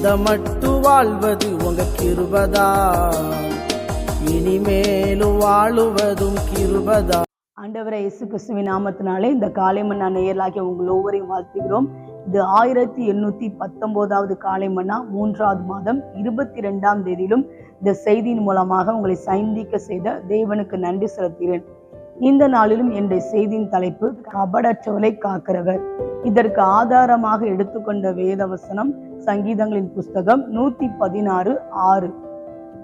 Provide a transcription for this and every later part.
இந்த மட்டு வாழ்வது உங்க கிருபதா? இனிமேலும் வாழுவதும் கிருபதா? ஆண்டவரை இயேசு கிறிஸ்துவின் நாமத்தினாலே இந்த காலை மன்னா நேயலாகிய உங்கள் ஒவ்வொரையும் வாழ்த்துகிறோம். இது ஆயிரத்தி எண்ணூத்தி பத்தொன்பதாவது காலை மன்னா மூன்றாவது மாதம் இருபத்தி ரெண்டாம் தேதியிலும் இந்த செய்தியின் மூலமாக உங்களை சந்திக்க செய்த தேவனுக்கு நன்றி செலுத்துகிறேன். இந்த நாளிலும் என்னுடைய செய்தியின் தலைப்பு கபடச்சோலை காக்கிறவர். இதற்கு ஆதாரமாக எடுத்துக்கொண்ட வேதவசனம் சங்கீதங்களின் புஸ்தகம் நூத்தி பதினாறு ஆறு.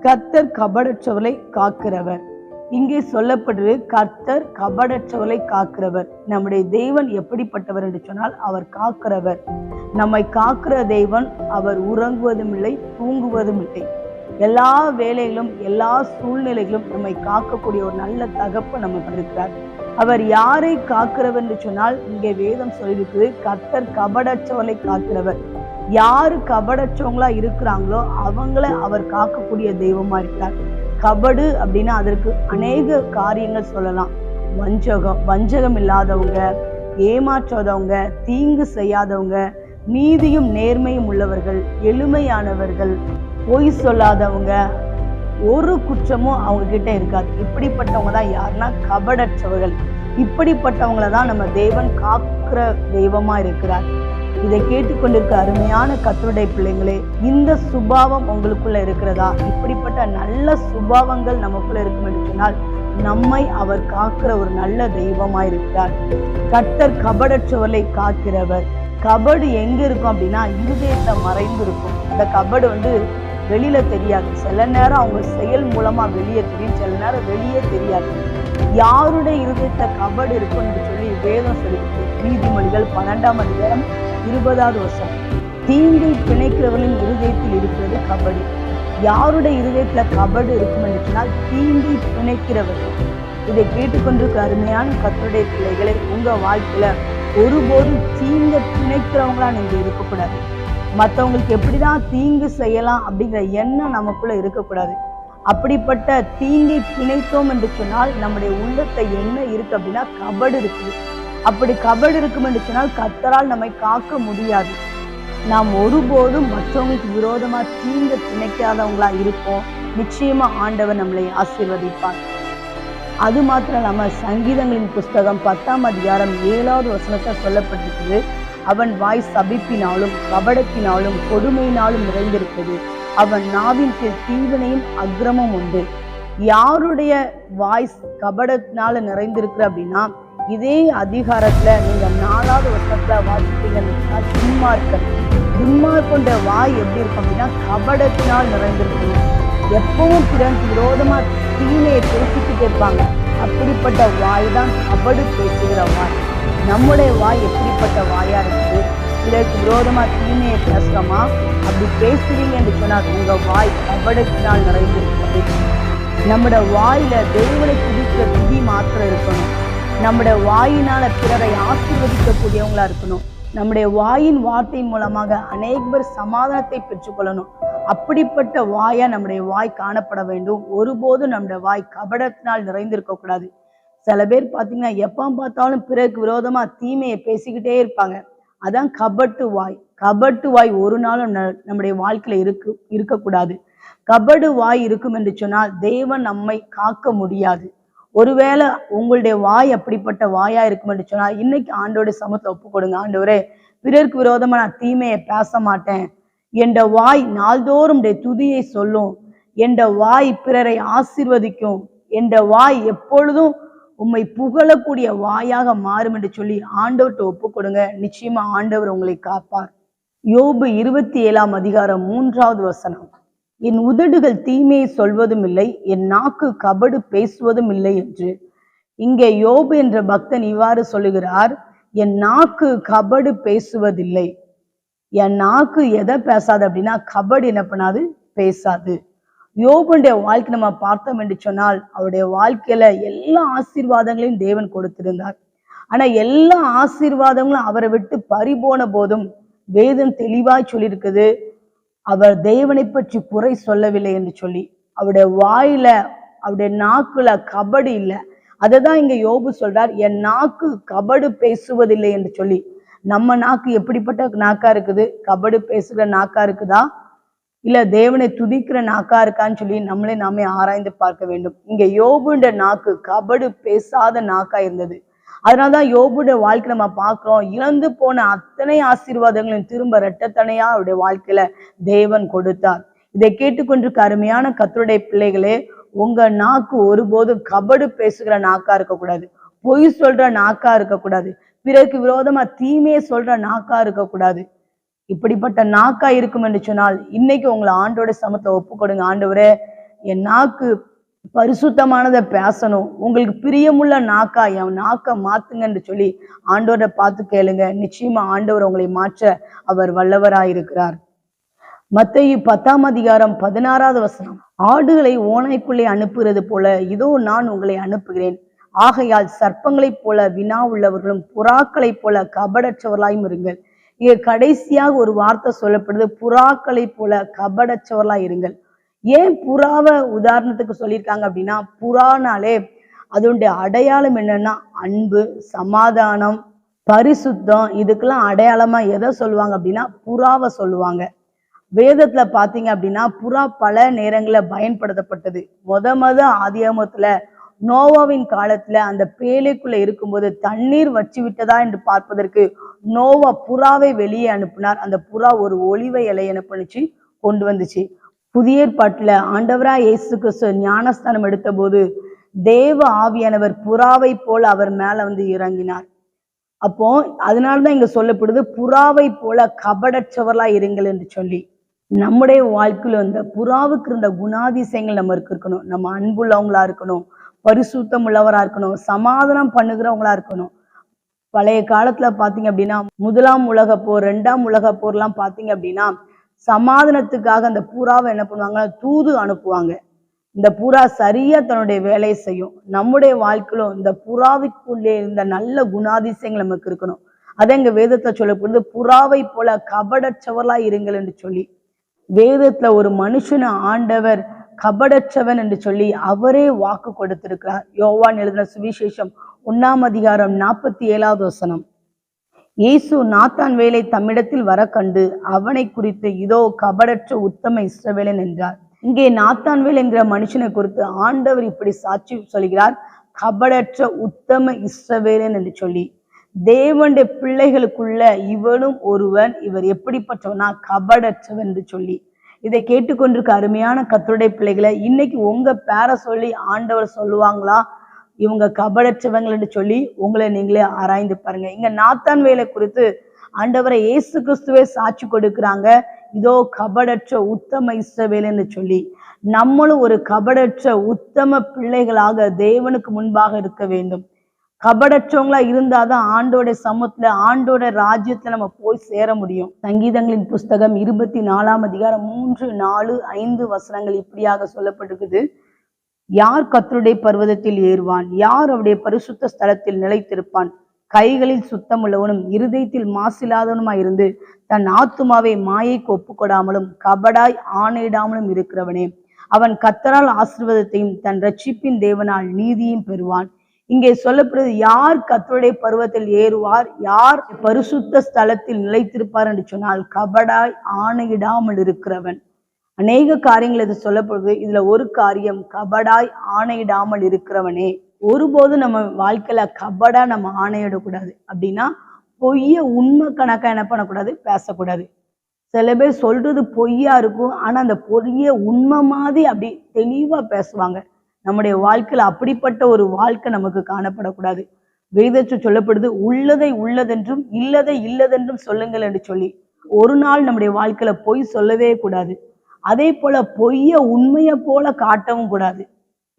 கர்த்தர் கபடற்றவளை காக்கிறவர். இங்கே சொல்லப்படுவது கர்த்தர் கபடற்றவளை காக்கிறவர். நம்முடைய தெய்வன் எப்படிப்பட்டவர் என்று சொன்னால் அவர் காக்கிறவர். நம்மை காக்கிற தெய்வன் அவர் உறங்குவதும் இல்லை தூங்குவதும் இல்லை. எல்லா வேலைகளும் எல்லா சூழ்நிலைகளும் நம்மை காக்கக்கூடிய ஒரு நல்ல தகப்பு நமக்கு இருக்கிறார். அவர் யாரை காக்கிறவர் என்று சொன்னால் இங்கே வேதம் சொல்லியிருக்குது கர்த்தர் கபடற்றவளை காக்கிறவர். யாரு கபடற்றவங்களா இருக்கிறாங்களோ அவங்கள அவர் காக்கக்கூடிய தெய்வமா இருக்கிறார். கபடு அப்படின்னா அதற்கு அநேக காரியங்கள் சொல்லலாம். வஞ்சகம் வஞ்சகம் இல்லாதவங்க ஏமாற்றாதவங்க தீங்கு செய்யாதவங்க நீதியும் நேர்மையும் உள்ளவர்கள் எளிமையானவர்கள் பொய் சொல்லாதவங்க ஒரு குற்றமும் அவங்க கிட்ட இருக்காது. இப்படிப்பட்டவங்க தான் யாருன்னா கபடற்றவர்கள். இப்படிப்பட்டவங்கள தான் நம்ம தேவன் காக்கிற தெய்வமா இருக்கிறார். இதை கேட்டுக்கொண்டிருக்க அருமையான கத்தருடைய பிள்ளைங்களே இந்த சுபாவம் உங்களுக்குள்ள இருக்கிறதா? இப்படிப்பட்ட நல்ல சுபாவங்கள் நமக்குள்ள இருக்கும் என்று சொன்னால் நம்மை அவர் காக்கிற ஒரு நல்ல தெய்வமாயிருக்கிறார் இருக்கிறார். கபடற்றவர்களை காக்கிறவர். கபடு எங்க இருக்கும் அப்படின்னா இருதயத்தை மறைந்து இருக்கும் இந்த கபடு வந்து வெளியில தெரியாது. சில நேரம் அவங்க செயல் மூலமா வெளியே தெரியும். சில நேரம் வெளியே தெரியாது. யாருடைய இருதயத்தை கபடு இருக்கும்னு சொல்லி வேதம் சொல்லியிருக்கு நீதிமொழிகள் பன்னெண்டாம் அதிகாரம் இருபதாவது வருஷம் தீங்கை பிணைக்கிறவர்களின் இருதயத்தில் இருக்கிறது கபடு. யாருடைய இருதயத்துல கபடு இருக்கும் சொன்னால் தீங்கி பிணைக்கிறவர்கள் இதை கேட்டுக்கொண்டிருக்க அருமையான கத்தருடைய பிள்ளைகளை உங்க வாழ்க்கையில ஒருபோதும் தீங்க பிணைக்கிறவங்களா நீங்க இருக்கக்கூடாது. மற்றவங்களுக்கு எப்படிதான் தீங்கு செய்யலாம் அப்படிங்கிற எண்ணம் நமக்குள்ள இருக்கக்கூடாது. அப்படிப்பட்ட தீங்கை பிணைத்தோம் என்று சொன்னால் நம்முடைய உள்ளத்தை என்ன இருக்கு அப்படின்னா கபடு இருக்குது. அப்படி கபடு இருக்கும் என்று சொன்னால் கத்தரால் நம்மை காக்க முடியாது. நாம் ஒருபோதும் மற்றவங்களுக்கு விரோதமா தீங்கு திணைக்காதவங்களா இருப்போம். நிச்சயமா ஆண்டவர் நம்மளை ஆசீர்வதிப்பார். அது மாத்திரம் இல்லாம சங்கீதங்களின் புஸ்தகம் பத்தாம் அதிகாரம் ஏழாவது வசனத்தை சொல்லப்பட்டிருக்குது. அவன் வாய் சபிப்பினாலும் கபடத்தினாலும் கொடுமையினாலும் நிறைந்திருக்கிறது அவன் நாவின் கீழ் தீவினையும் அக்கிரமும் உண்டு. யாருடைய வாய்ஸ் கபடத்தினால நிறைந்திருக்கிற அப்படின்னா இதே அதிகாரத்துல நீங்க நாலாவது வருஷத்துல வாசிப்பீங்கன்னா துன்மார்க்கன். துன்மார்க்கொண்ட வாய் எப்படி இருக்கும் அப்படின்னா கபடத்தினால் நிறைந்திருக்கும் எப்பவும் பிறருக்கு விரோதமா தீமையை பேசிக்கிட்டு இருப்பாங்க. அப்படிப்பட்ட வாய் தான் கபடு பேசுகிற வாய். நம்முடைய வாய் எப்படிப்பட்ட வாயா இருக்குது பிறருக்கு விரோதமா தீமையை பேசுறோமா? அப்படி பேசுறீங்க என்று சொன்னால் உங்க வாய் கபடத்தினால் நிறைந்திருக்கிறது. நம்முடைய வாயில தெய்வனை துதிக்கிற துதி மாத்திரம் இருக்கணும். நம்முடைய வாயினால பிறரை ஆசீர்வதிக்கக்கூடியவங்களா இருக்கணும். நம்முடைய வாயின் வார்த்தையின் மூலமாக அநேகர் சமாதானத்தை பெற்றுக்கொள்ளணும். அப்படிப்பட்ட வாயா நம்முடைய வாய் காணப்பட வேண்டும். ஒருபோதும் நம்முடைய வாய் கபடத்தினால் நிறைந்திருக்க கூடாது சில பேர் பார்த்தீங்கன்னா எப்போ பார்த்தாலும் பிறருக்கு விரோதமா தீமையை பேசிக்கிட்டே இருப்பாங்க. அதான் கபட்டு வாய். கபட்டு வாய் ஒரு நாளும் நம்முடைய வாழ்க்கையில இருக்கு இருக்கக்கூடாது. கபடு வாய் இருக்கும் என்று சொன்னால் தேவன் நம்மை காக்க முடியாது. ஒருவேளை உங்களுடைய வாய் அப்படிப்பட்ட வாயா இருக்கும் என்று சொன்னால் இன்னைக்கு ஆண்டோட சமத்தை ஒப்பு கொடுங்க. ஆண்டவரே பிறருக்கு விரோதமா நான் தீமையை பேச மாட்டேன். என்ற வாய் நாள்தோறும் உடைய துதியை சொல்லும். என்ற வாய் பிறரை ஆசிர்வதிக்கும். என்ற வாய் எப்பொழுதும் உம்மை புகழக்கூடிய வாயாக மாறும் என்று சொல்லி ஆண்டவர்கிட்ட ஒப்பு கொடுங்க நிச்சயமா ஆண்டவர் உங்களை காப்பார். யோபு இருபத்தி ஏழாம் அதிகாரம் மூன்றாவது வசனம். என் உதடுகள் தீமையை சொல்வதும் இல்லை என் நாக்கு கபடு பேசுவதும் இல்லை என்று. இங்கே யோபு என்ற பக்தன் இவ்வாறு சொல்லுகிறார் என் நாக்கு கபடு பேசுவதில்லை. என் நாக்கு எதை பேசாது அப்படின்னா கபடு என்ன பண்ணாது? பேசாது. யோபுடைய வாழ்க்கை நம்ம பார்த்தோம் என்று சொன்னால் அவருடைய வாழ்க்கையில எல்லா ஆசீர்வாதங்களையும் தேவன் கொடுத்திருந்தார். ஆனா எல்லா ஆசீர்வாதங்களும் அவரை விட்டு பறிபோன போதும் வேதம் தெளிவாய் சொல்லியிருக்குது அவர் தேவனை பற்றி குறை சொல்லவில்லை என்று சொல்லி அவருடைய வாயில அவருடைய நாக்குல கபடு இல்லை. அதை தான் இங்க யோபு சொல்றார் என் நாக்கு கபடு பேசுவதில்லை என்று சொல்லி. நம்ம நாக்கு எப்படிப்பட்ட நாக்கா இருக்குது? கபடு பேசுகிற நாக்கா இருக்குதா? இல்ல தேவனை துதிக்கிற நாக்கா இருக்கான்னு சொல்லி நம்மளே நாமே ஆராய்ந்து பார்க்க வேண்டும். இங்க யோபுன்ற நாக்கு கபடு பேசாத நாக்கா இருந்தது. அதனால தான் யோபுடைய வாழ்க்கை நம்ம பார்க்குறோம் இழந்து போன அத்தனை ஆசீர்வாதங்களையும் திரும்ப ரெட்டத்தனையா அவருடைய வாழ்க்கையில தேவன் கொடுத்தார். இதை கேட்டுக்கொண்டிருக்க அருமையான கத்தருடைய பிள்ளைகளே உங்க நாக்கு ஒருபோதும் கபடு பேசுகிற நாக்கா இருக்கக்கூடாது. பொய் சொல்ற நாக்கா இருக்கக்கூடாது. பிறருக்கு விரோதமா தீமையை சொல்ற நாக்கா இருக்கக்கூடாது. இப்படிப்பட்ட நாக்கா இருக்கும் என்று சொன்னால் இன்னைக்கு உங்களை ஆண்டோட சமத்தை ஒப்பு கொடுங்க ஆண்டவரே என் நாக்கு பரிசுத்தமானதை பேசணும். உங்களுக்கு பிரியமுள்ள நாக்கா என் நாக்கை மாத்துங்கன்னு சொல்லி ஆண்டவரை பார்த்து கேளுங்க. நிச்சயமா ஆண்டவர் உங்களை மாற்ற அவர் வல்லவராயிருக்கிறார். மத்தேயு பத்தாம் அதிகாரம் பதினாறாவது வசனம். ஆடுகளை ஓநாய்க்குள்ளே அனுப்புகிறது போல இதோ நான் உங்களை அனுப்புகிறேன். ஆகையால் சர்ப்பங்களைப் போல வினா உள்ளவர்களும் புறாக்களைப் போல கபடற்றவர்களாயும் இருங்கள். இங்க கடைசியாக ஒரு வார்த்தை சொல்லப்படுது புறாக்களை போல கபடற்றவர்களாய் இருங்கள். ஏன் புறாவை உதாரணத்துக்கு சொல்லியிருக்காங்க அப்படின்னா புறானாலே அதனுடைய அடையாளம் என்னன்னா அன்பு சமாதானம் பரிசுத்தம் இதுக்கெல்லாம் அடையாளமா எதை சொல்லுவாங்க அப்படின்னா புறாவை சொல்லுவாங்க. வேதத்துல பாத்தீங்க அப்படின்னா புறா பல நேரங்களில் பயன்படுத்தப்பட்டது. முத மத ஆதியாமத்துல நோவாவின் காலத்துல அந்த பேழைக்குள்ள இருக்கும்போது தண்ணீர் வச்சு விட்டதா என்று பார்ப்பதற்கு நோவா புறாவை வெளியே அனுப்பினார். அந்த புறா ஒரு ஒளிவை இலை அனுப்பிச்சு கொண்டு வந்துச்சு. புதிய ஏற்பாட்டுல ஆண்டவரா இயேசு கிறிஸ்து ஞானஸ்தானம் எடுத்தபோது தேவ ஆவியானவர் புறாவை போல அவர் மேல வந்து இறங்கினார். அப்போ அதனாலதான் இங்க சொல்லப்படுது புறாவை போல கபடச்சவர்களா இருங்கள் என்று சொல்லி. நம்முடைய வாழ்க்கையில இந்த புறாவுக்கு இருந்த குணாதிசயங்கள் நம்ம இருக்கணும். நம்ம அன்புள்ளவங்களா இருக்கணும். பரிசுத்தம் உள்ளவரா இருக்கணும். சமாதானம் பண்ணுகிறவங்களா இருக்கணும். பழைய காலத்துல பாத்தீங்க அப்படின்னா முதலாம் உலக போர் ரெண்டாம் உலக போர்லாம் பாத்தீங்க அப்படின்னா சமாதானத்துக்காக அந்த புறாவை என்ன பண்ணுவாங்க? தூது அனுப்புவாங்க. இந்த புறா சரியா தன்னுடைய வேலையை செய்யும். நம்முடைய வாழ்க்கையிலும் இந்த புறாவுக்குள்ளே இருந்த நல்ல குணாதிசயங்கள் நமக்கு இருக்கணும். அதை எங்க வேதத்துல சொல்லப்படுது புறாவை போல கபடச்சவர்களா இருங்கள் என்று சொல்லி. வேதத்துல ஒரு மனுஷனை ஆண்டவர் கபடற்றவன் என்று சொல்லி அவரே வாக்கு கொடுத்திருக்கிறார். யோவான் எழுதின சுவிசேஷம் ஒன்னாம் அதிகாரம் நாற்பத்தி ஏழாவது வசனம். இயேசு நாத்தான் வேலை தம்மிடத்தில் வர கண்டு அவனை குறித்து இதோ கபடற்ற உத்தம இஸ்ரவேலன் என்றார். இங்கே நாத்தான்வேல் என்கிற மனுஷனை குறித்து ஆண்டவர் இப்படி சாட்சி சொல்கிறார். கபடற்ற உத்தம இஸ்ரவேலன் என்று சொல்லி. தேவனுடைய பிள்ளைகளுக்குள்ள இவனும் ஒருவன். இவர் எப்படிப்பட்டவனா? கபடற்றவன் என்று சொல்லி. இதை கேட்டுக்கொண்டிருக்க அருமையான கத்தருடைய பிள்ளைகளை இன்னைக்கு உங்க பேரை சொல்லி ஆண்டவர் சொல்லுவாங்களா? இவங்க கபடற்றவங்கள்னு என்று சொல்லி உங்களை நீங்களே ஆராய்ந்து பாருங்க. இங்க நாத்தான் வேலை குறித்து ஆண்டவரை இயேசு கிறிஸ்துவே சாட்சி கொடுக்குறாங்க. இதோ கபடற்ற உத்தம இஸ்ரவேல் சொல்லி. நம்மளும் ஒரு கபடற்ற உத்தம பிள்ளைகளாக தேவனுக்கு முன்பாக இருக்க வேண்டும். கபடற்றவங்களா இருந்தாதான் ஆண்டோட சமூகத்துல ஆண்டோட ராஜ்யத்துல நம்ம போய் சேர முடியும். சங்கீதங்களின் புஸ்தகம் இருபத்தி நாலாம் அதிகாரம் மூன்று நாலு ஐந்து வசனங்கள் இப்படியாக சொல்லப்பட்டிருக்குது. யார் கத்தருடைய பர்வதத்தில் ஏறுவான்? யார் அவருடைய பரிசுத்த ஸ்தலத்தில் நிலைத்திருப்பான்? கைகளில் சுத்தமுள்ளவனும் இருதயத்தில் மாசில்லாதவனுமாய் இருந்து தன் ஆத்துமாவை மாயைக்கு ஒப்புக்கொடாமலும் கபடாய் ஆணையிடாமலும் இருக்கிறவனே. அவன் கத்தரால் ஆசிர்வாதத்தையும் தன் ரட்சிப்பின் தேவனால் நீதியும் பெறுவான். இங்கே சொல்லப்படுவது யார் கத்தருடைய பருவத்தில் ஏறுவார் யார் பரிசுத்த ஸ்தலத்தில் நிலைத்திருப்பார் என்று சொன்னால் கபடாய் ஆணையிடாமல் இருக்கிறவன். அநேக காரியங்கள் இது சொல்லப்படுது. இதுல ஒரு காரியம் கபடாய் ஆணையிடாமல் இருக்கிறவனே. ஒருபோதும் நம்ம வாழ்க்கையில கபடா நம்ம ஆணையிடக்கூடாது. அப்படின்னா பொய்ய உண்மை கணக்கா என்ன பண்ணக்கூடாது? பேசக்கூடாது. சில பேர் சொல்றது பொய்யா இருக்கும். ஆனா அந்த பொய்ய உண்மை மாதிரி அப்படி தெளிவா பேசுவாங்க. நம்முடைய வாழ்க்கையில அப்படிப்பட்ட ஒரு வாழ்க்கை நமக்கு காணப்படக்கூடாது. வேதச்சு சொல்லப்படுது உள்ளதை உள்ளதென்றும் இல்லதை இல்லதென்றும் சொல்லுங்கள் என்று சொல்லி. ஒரு நாள் நம்முடைய வாழ்க்கையில பொய் சொல்லவே கூடாது. அதே போல பொய்ய உண்மையை போல காட்டவும் கூடாது.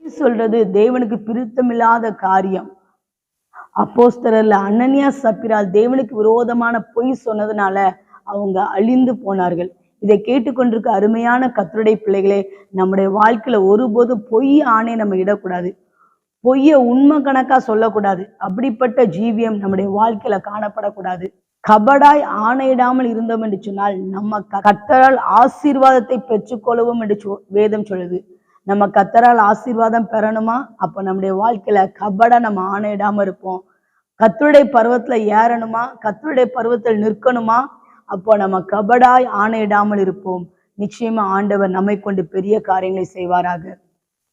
சொல்றது தேவனுக்கு பிரித்தமில்லாத காரியம். அப்போஸ்தரர்ல அனன்யா சப்பிரால் தேவனுக்கு விரோதமான பொய் சொன்னதுனால அவங்க அழிந்து போனார்கள். இதை கேட்டுக்கொண்டிருக்க அருமையான கத்தருடைய பிள்ளைகளே நம்முடைய வாழ்க்கையில ஒருபோதும் பொய் ஆணை நம்ம இடக்கூடாது. பொய்ய உண்மை கணக்கா சொல்லக்கூடாது. அப்படிப்பட்ட ஜீவியம் நம்முடைய வாழ்க்கையில காணப்படக்கூடாது. கபடாய் ஆணையிடாமல் இருந்தோம் என்று சொன்னால் நம்ம க- ஆசீர்வாதத்தை பெற்றுக்கொள்ளவும் என்று வேதம் சொல்லுது. நம்ம கத்தரால் ஆசீர்வாதம் பெறணுமா? அப்ப நம்முடைய வாழ்க்கையில கபடா நம்ம ஆணையிடாம இருப்போம். கத்தருடைய பருவத்துல ஏறணுமா? கத்தருடைய பருவத்தில் நிற்கணுமா? அப்போ நம்ம கபடாய் ஆணையிடாமல் இருப்போம். நிச்சயமா ஆண்டவர் நம்மை கொண்டு பெரிய காரியங்களை செய்வாராக.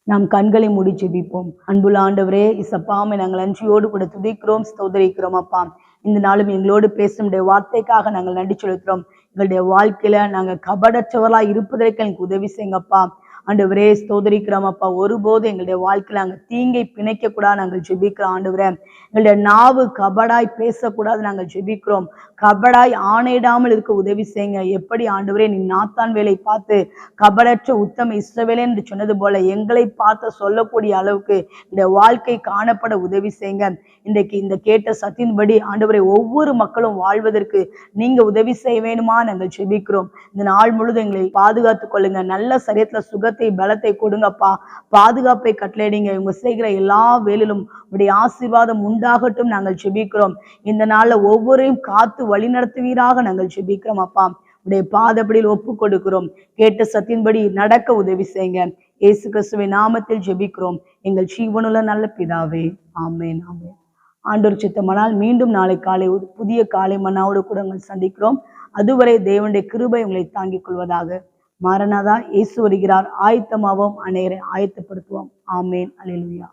நாம் கண்களை மூடி ஜெபிப்போம். அன்புள்ள ஆண்டவரே இசப்பாமை நாங்கள் நன்றியோடு கூட துதிக்கிறோம் ஸ்தோதரிக்கிறோம் அப்பா. இந்த நாளும் எங்களோடு பேசும் உடைய வார்த்தைக்காக நாங்கள் நன்றி செலுத்துறோம் எங்களுடைய வாழ்க்கையில நாங்க கபடற்றவர்களா இருப்பதற்கு எனக்கு உதவி செய்யுங்கப்பா. ஆண்டவரே ஸ்தோதரிக்கிறோம் அப்பா. ஒருபோது எங்களுடைய வாழ்க்கையில நாங்கள் தீங்கை பிணைக்க கூடாது நாங்கள் ஜெபிக்கிறோம் ஆண்டவரே. எங்களுடைய நாவு கபடாய் பேசக்கூடாது. நாங்கள் ஜெபிக்கிறோம். கபடாய் ஆணையிடாமல் இருக்க உதவி செய்யுங்க. எப்படி ஆண்டவரே நீ நாத்தான் வேலை பார்த்து கபடற்ற உத்தம இஸ்ரவேலே என்று சொன்னது போல எங்களை பார்த்து சொல்லக்கூடிய அளவுக்கு இந்த வாழ்க்கை காணப்பட உதவி செய்யுங்க. இன்றைக்கு இந்த கேட்ட சத்தின்படி ஆண்டவரை ஒவ்வொரு மக்களும் வாழ்வதற்கு நீங்க உதவி செய்ய வேணுமா நாங்கள் ஜெபிக்கிறோம். இந்த நாள் முழுதும் எங்களை பாதுகாத்துக் கொள்ளுங்க. நல்ல சரியத்துல சுக பலத்தை பலத்தை கொடுங்கப்பா. பாதுகாப்பை கட்டளையிடுங்க. இவங்க செய்கிற எல்லா வேலிலும் உடைய ஆசீர்வாதம் உண்டாகட்டும் நாங்கள் செபிக்கிறோம் இந்த நாளில் ஒவ்வொரையும் காத்து வழி நடத்துவீராக நாங்கள் செபிக்கிறோம் அப்பா. உடைய பாதப்படியில் ஒப்பு கொடுக்கிறோம் கேட்ட சத்தின்படி நடக்க உதவி செய்யுங்க. இயேசு கிறிஸ்துவின் நாமத்தில் ஜெபிக்கிறோம். எங்கள் ஜீவனுள்ள நல்ல பிதாவே. ஆமேன் ஆமேன். ஆண்டோர் சித்தமானால் மீண்டும் நாளை காலை ஒரு புதிய காலை மன்னாவோடு கூட உங்கள் சந்திக்கிறோம். அதுவரை தேவனுடைய கிருபை உங்களை தாங்கிக் கொள்வதாக. மாரநாதா இயேசு வருகிறார். ஆயத்தமாவோம் அநேகரை ஆயத்தப்படுத்துவோம். ஆமேன். அல்லேலூயா